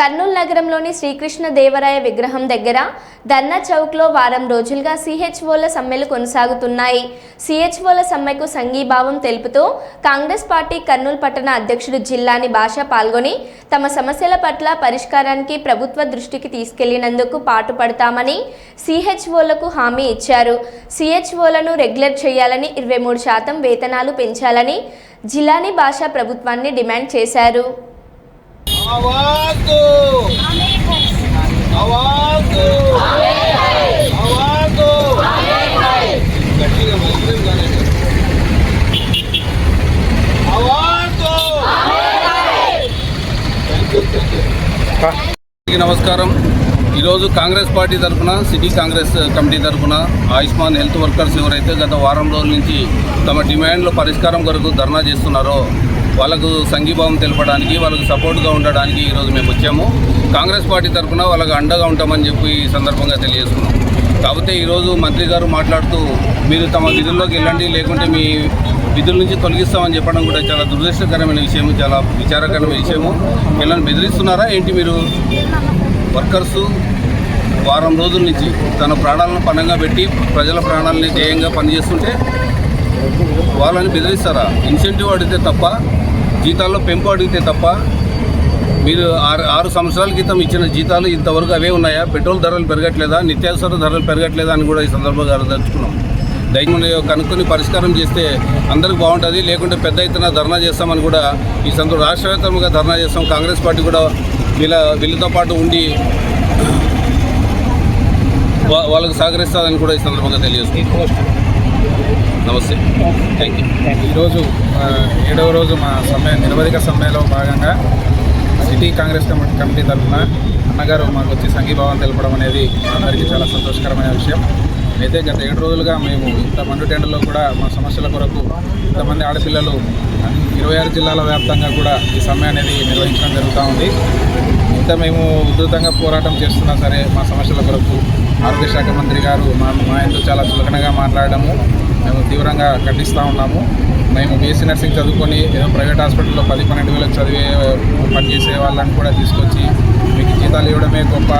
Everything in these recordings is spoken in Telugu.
కర్నూలు నగరంలోని శ్రీకృష్ణ దేవరాయ విగ్రహం దగ్గర ధర్నా చౌక్లో వారం రోజులుగా సిహెచ్ఓల సమ్మెలు కొనసాగుతున్నాయి. సిహెచ్ఓల సమ్మెకు సంఘీభావం తెలుపుతూ కాంగ్రెస్ పార్టీ కర్నూలు పట్టణ అధ్యక్షుడు జిల్లాని భాష పాల్గొని తమ సమస్యల పట్ల పరిష్కారానికి ప్రభుత్వ దృష్టికి తీసుకెళ్ళినందుకు పాటుపడతామని సిహెచ్ఓలకు హామీ ఇచ్చారు. సిహెచ్ఓలను రెగ్యులర్ చేయాలని ఇరవై మూడు శాతం వేతనాలు పెంచాలని జిల్లాని భాష ప్రభుత్వాన్ని డిమాండ్ చేశారు. आवाज दो आवाज दो आवाज दो गट्टिगा मल्लिदం గానే आवाज दो అందరికీ నమస్కారం ఈరోజు కాంగ్రెస్ పార్టీ తరఫున సిటీ కాంగ్రెస్ కమిటీ తరఫున ఆయుష్మాన్ హెల్త్ వర్కర్స్ ఎవరైతే గత వారం రోజుల నుంచి తమ డిమాండ్ల పరిష్కారం కొరకు ధర్నా చేస్తున్నారో వాళ్ళకు సంఘీభావం తెలపడానికి వాళ్ళకు సపోర్ట్గా ఉండడానికి ఈరోజు మేము వచ్చాము. కాంగ్రెస్ పార్టీ తరఫున వాళ్ళకు అండగా ఉంటామని చెప్పి ఈ సందర్భంగా తెలియజేస్తున్నాం. కాకపోతే ఈరోజు మంత్రి గారు మాట్లాడుతూ మీరు తమ విధుల్లోకి వెళ్ళండి లేకుంటే మీ విధుల నుంచి తొలగిస్తామని చెప్పడం కూడా చాలా దురదృష్టకరమైన విషయం చాలా విచారకరమైన విషయము. వీళ్ళని బెదిరిస్తున్నారా? ఏంటి మీరు? వర్కర్స్ వారం రోజుల నుంచి తన ప్రాణాలను పణంగా పెట్టి ప్రజల ప్రాణాలని ధ్యేయంగా పనిచేస్తుంటే వాళ్ళని బెదిరిస్తారా? ఇన్సెంటివ్ అడిగితే తప్ప జీతాల్లో పెంపు అడిగితే తప్ప మీరు ఆరు ఆరు సంవత్సరాల క్రితం ఇచ్చిన జీతాలు ఇంతవరకు అవే ఉన్నాయా? పెట్రోల్ ధరలు పెరగట్లేదా? నిత్యావసర ధరలు పెరగట్లేదా అని కూడా ఈ సందర్భంగా అర్థించుకున్నాం దయచేసి కనుక్కొని పరిష్కారం చేస్తే అందరికి బాగుంటుంది లేకుంటే పెద్ద ఎత్తున ధర్నా చేస్తామని కూడా ఈ సందర్భం రాష్ట్రవ్యాప్తంగా ధర్నా చేస్తాం. కాంగ్రెస్ పార్టీ కూడా వీళ్ళ వీళ్ళతో పాటు ఉండి వా- వాళ్ళకు సహకరిస్తుందని కూడా ఈ సందర్భంగా తెలియజేస్తుంది నమస్తే. థ్యాంక్ యూ ఈరోజు ఏడవ రోజు మా సమ్మె నిరవధిక సమ్మెలో భాగంగా సిటీ కాంగ్రెస్ కమిటీ కమిటీ తరఫున అన్నగారు మాకు వచ్చి సంఘీభావం తెలపడం అనేది అందరికీ చాలా సంతోషకరమైన విషయం. అయితే గత ఏడు రోజులుగా మేము ఇంత మండు టెండర్లో కూడా మా సమస్యల కొరకు ఇంతమంది ఆడపిల్లలు ఇరవై ఆరు జిల్లాల వ్యాప్తంగా కూడా ఈ సమ్మె అనేది నిర్వహించడం జరుగుతూ ఉంది. ఇంత మేము ఉధృతంగా పోరాటం చేస్తున్నా సరే మా సమస్యల కొరకు ఆరోగ్య శాఖ మంత్రి గారు మా మా చాలా చులకనగా మాట్లాడడము. మేము తీవ్రంగా ఖండిస్తూ ఉన్నాము. మేము బీఎస్సీ నర్సింగ్ చదువుకొని ఏదో ప్రైవేట్ హాస్పిటల్లో పది పన్నెండు వేలకు చదివే పనిచేసే వాళ్ళని కూడా తీసుకొచ్చి మీకు జీతాలు ఇవ్వడమే గొప్ప.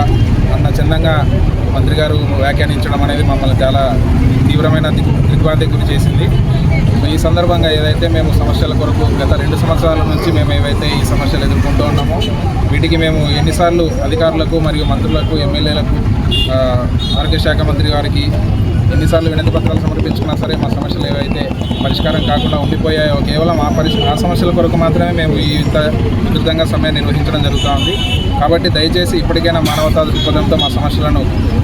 అన్న చందంగా మంత్రి గారు వ్యాఖ్యానించడం అనేది మమ్మల్ని చాలా తీవ్రమైన దిగ్ దిగ్భ్రాంతికి గురి చేసింది. ఈ సందర్భంగా ఏదైతే మేము సమస్యల కొరకు గత రెండు సంవత్సరాల నుంచి మేము ఏవైతే ఈ సమస్యలు ఎదుర్కొంటూ ఉన్నామో వీటికి మేము ఎన్నిసార్లు అధికారులకు మరియు మంత్రులకు ఎమ్మెల్యేలకు ఆరోగ్య శాఖ మంత్రి గారికి ఎన్నిసార్లు వినతి పత్రాలు సమర్పించుకున్నా సరే మా సమస్యలు ఏవైతే పరిష్కారం కాకుండా ఉండిపోయాయో కేవలం ఆ పరిష్ ఆ సమస్యల కొరకు మాత్రమే మేము ఈ ఇంత విస్తృతంగా సమ్మె నిర్వహించడం జరుగుతూ ఉంది కాబట్టి దయచేసి ఇప్పటికైనా మానవతా దృక్పథంతో మా సమస్యలను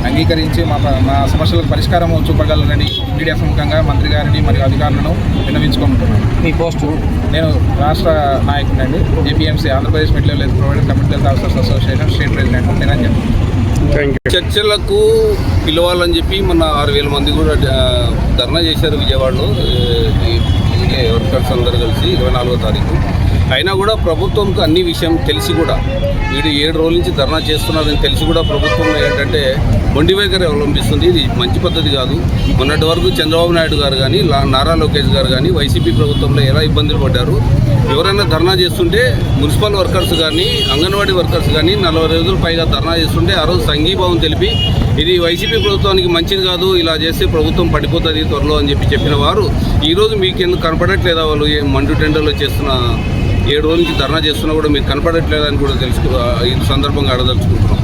అంగీకరించి మా మా సమస్యలకు పరిష్కారం చూపగలరని మీడియా ప్రముఖంగా మంత్రి గారిని మరియు అధికారులను విన్నవించుకుంటున్నాను. మీ పోస్టు? నేను రాష్ట్ర నాయకుడినండి APMC Andhra Pradesh middle health provider committee health officers association state president. Niranjan. చర్చలకు పిలవాలని చెప్పి మన ఆరు వేల మంది కూడా ధర్నా చేశారు విజయవాడలో. ఏ, వర్కర్స్ అందరు కలిసి ఇరవై నాలుగో తారీఖు. అయినా కూడా ప్రభుత్వంకు అన్ని విషయం తెలిసి కూడా వీడు ఏడు రోజుల నుంచి ధర్నా చేస్తున్నారని తెలిసి కూడా ప్రభుత్వం ఏంటంటే మొండి వైఖరి అవలంబిస్తుంది. ఇది మంచి పద్ధతి కాదు. మొన్నటి వరకు చంద్రబాబు నాయుడు గారు కానీ లా- నారా లోకేష్ గారు కానీ వైసీపీ ప్రభుత్వంలో ఎలా ఇబ్బందులు పడ్డారు? ఎవరైనా ధర్నా చేస్తుంటే మున్సిపల్ వర్కర్స్ కానీ అంగన్వాడీ వర్కర్స్ కానీ నలభై రోజులు పైగా ధర్నా చేస్తుంటే ఆ రోజు సంఘీభావం తెలిపి ఇది వైసీపీ ప్రభుత్వానికి మంచిది కాదు ఇలా చేస్తే ప్రభుత్వం పడిపోతుంది త్వరలో అని చెప్పి చెప్పిన వారు ఈరోజు మీకు ఎందుకు కనపడట్లేదా వాళ్ళు? మండు టెండర్లో చేస్తున్న ఏడు రోజుల నుంచి ధర్నా చేస్తున్నా కూడా మీకు కనపడట్లేదని అని కూడా తెలుసుకో ఈ సందర్భంగా అడదలుచుకుంటున్నాం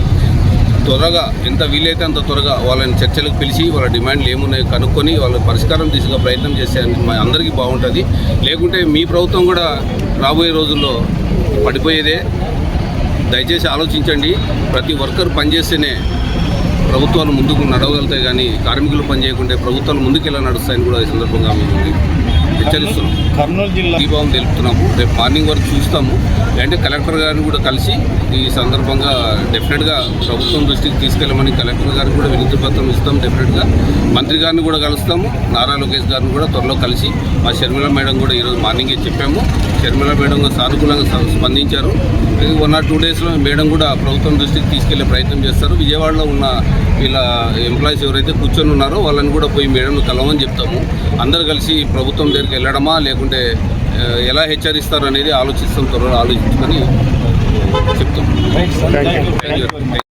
త్వరగా ఎంత వీలైతే అంత త్వరగా వాళ్ళని చర్చలకు పిలిచి వాళ్ళ డిమాండ్లు ఏమున్నాయో కనుక్కొని వాళ్ళ పరిష్కారం తీసుకునే ప్రయత్నం చేసే మా అందరికీ బాగుంటుంది. లేకుంటే మీ ప్రభుత్వం కూడా రాబోయే రోజుల్లో పడిపోయేదే. దయచేసి ఆలోచించండి. ప్రతి వర్కర్ పనిచేస్తేనే ప్రభుత్వాలు ముందుకు నడవగలుగుతాయి కానీ కార్మికులు పనిచేయకుంటే ప్రభుత్వాలు ముందుకు ఎలా నడుస్తాయని కూడా ఈ సందర్భంగా మేము హెచ్చరిస్తున్నాం. కర్నూలు జిల్లా దీపావళి తెలుపుతున్నాము. రేపు మార్నింగ్ వరకు చూస్తాము. అంటే కలెక్టర్ గారిని కూడా కలిసి ఈ సందర్భంగా డెఫినెట్గా ప్రభుత్వం దృష్టికి తీసుకెళ్ళమని కలెక్టర్ గారికి కూడా వినతి పత్రం ఇస్తాం డెఫినెట్గా. మంత్రి గారిని కూడా కలుస్తాము. నారా లోకేష్ గారిని కూడా త్వరలో కలిసి మా షర్మిల మేడం కూడా ఈరోజు మార్నింగే చెప్పాము. షర్మిల మేడం సానుకూలంగా స్పందించారు. వన్ ఆర్ టూ డేస్లో మేడం కూడా ప్రభుత్వం దృష్టికి తీసుకెళ్ళే ప్రయత్నం చేస్తారు. విజయవాడలో ఉన్న వీళ్ళ ఎంప్లాయీస్ ఎవరైతే కూర్చొని ఉన్నారో వాళ్ళని కూడా పోయి మేడంను కలవమని చెప్తాము. అందరు కలిసి ప్రభుత్వం దగ్గరికి వెళ్ళడమా లేకుంటే ఆ, ఎలా హెచ్చరిస్తారు అనేది ఆలోచిస్తాం త్వరలో ఆలోచించుకొని యూ